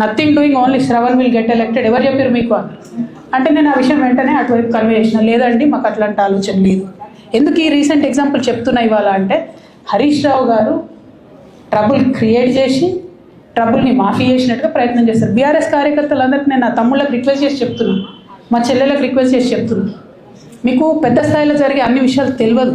nothing doing only Sravan will get elected ఎవరు చెప్పారు మీకు అని? అంటే నేను ఆ విషయం వెంటనే అటువైపు కన్వే చేసిన. లేదండి మాకు అట్లాంటి ఆలోచన లేదు. ఎందుకు ఈ రీసెంట్ ఎగ్జాంపుల్ చెప్తున్నా ఇవాళ అంటే హరీష్ రావు గారు ట్రబుల్ క్రియేట్ చేసి ట్రబుల్ని మాఫీ చేసినట్టుగా ప్రయత్నం చేస్తారు బీఆర్ఎస్ కార్యకర్తలందరికీ నేను నా తమ్ముళ్ళకి రిక్వెస్ట్ చేసి చెప్తున్నాను మా చెల్లెలకు రిక్వెస్ట్ చేసి చెప్తున్నాను మీకు పెద్ద స్థాయిలో జరిగే అన్ని విషయాలు తెలియదు.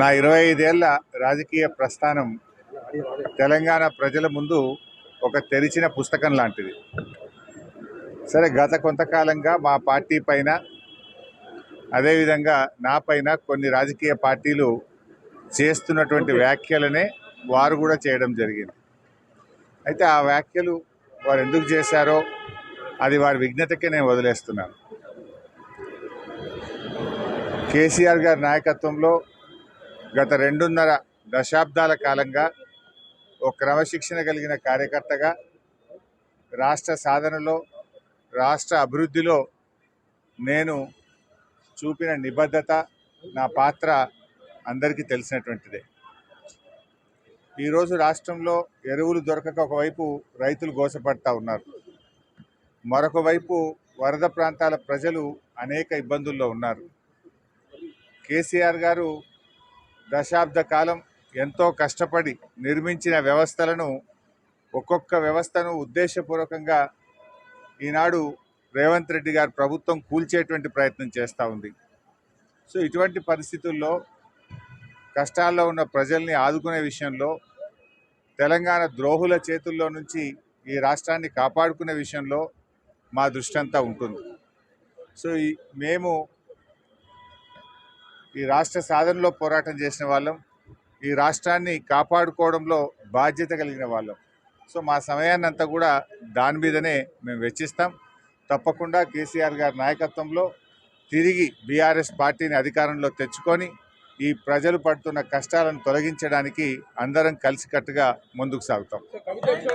నా ఇరవై ఐదేళ్ళ రాజకీయ ప్రస్థానం తెలంగాణ ప్రజల ముందు ఒక తెరిచిన పుస్తకం లాంటిది. సరే గత కొంతకాలంగా మా పార్టీ పైన అదేవిధంగా నా పైన కొన్ని రాజకీయ పార్టీలు చేస్తున్నటువంటి వ్యాఖ్యలనే వారు కూడా చేయడం జరిగింది. అయితే ఆ వ్యాఖ్యలు వారు ఎందుకు చేశారో అది వారి విజ్ఞతకే నేను వదిలేస్తున్నాను. కేసీఆర్ గారి నాయకత్వంలో గత రెండున్నర దశాబ్దాల కాలంగా ఓ క్రమశిక్షణ కలిగిన కార్యకర్తగా రాష్ట్ర సాధనలో రాష్ట్ర అభివృద్ధిలో నేను చూపిన నిబద్ధత నా పాత్ర అందరికీ తెలిసినటువంటిదే. ఈరోజు రాష్ట్రంలో ఎరువులు దొరకక ఒకవైపు రైతులు గోసపడతా ఉన్నారు. మరొక వైపు వరద ప్రాంతాల ప్రజలు అనేక ఇబ్బందుల్లో ఉన్నారు. కేసీఆర్ గారు దశాబ్ద కాలం ఎంతో కష్టపడి నిర్మించిన వ్యవస్థలను ఒక్కొక్క వ్యవస్థను ఉద్దేశపూర్వకంగా ఈనాడు రేవంత్ రెడ్డి గారు ప్రభుత్వం కూల్చేటువంటి ప్రయత్నం చేస్తూ ఉంది. సో ఇటువంటి పరిస్థితుల్లో కష్టాల్లో ఉన్న ప్రజల్ని ఆదుకునే విషయంలో తెలంగాణ ద్రోహుల చేతుల్లో నుంచి ఈ రాష్ట్రాన్ని కాపాడుకునే విషయంలో మా దృష్టి అంతా ఉంటుంది. సో ఈ మేము ఈ రాష్ట్ర సాధనలో పోరాటం చేసిన వాళ్ళం. ఈ రాష్ట్రాన్ని కాపాడుకోవడంలో బాధ్యత కలిగిన వాళ్ళం. సో మా సమయాన్ని అంతా కూడా దాని మీదనే మేము వెచ్చిస్తాం. తప్పకుండా కేసీఆర్ గారి నాయకత్వంలో తిరిగి బీఆర్ఎస్ పార్టీని అధికారంలో తెచ్చుకొని ఈ ప్రజలు పడుతున్న కష్టాలను తొలగించడానికి అందరం కలిసికట్టుగా ముందుకు సాగుతాం.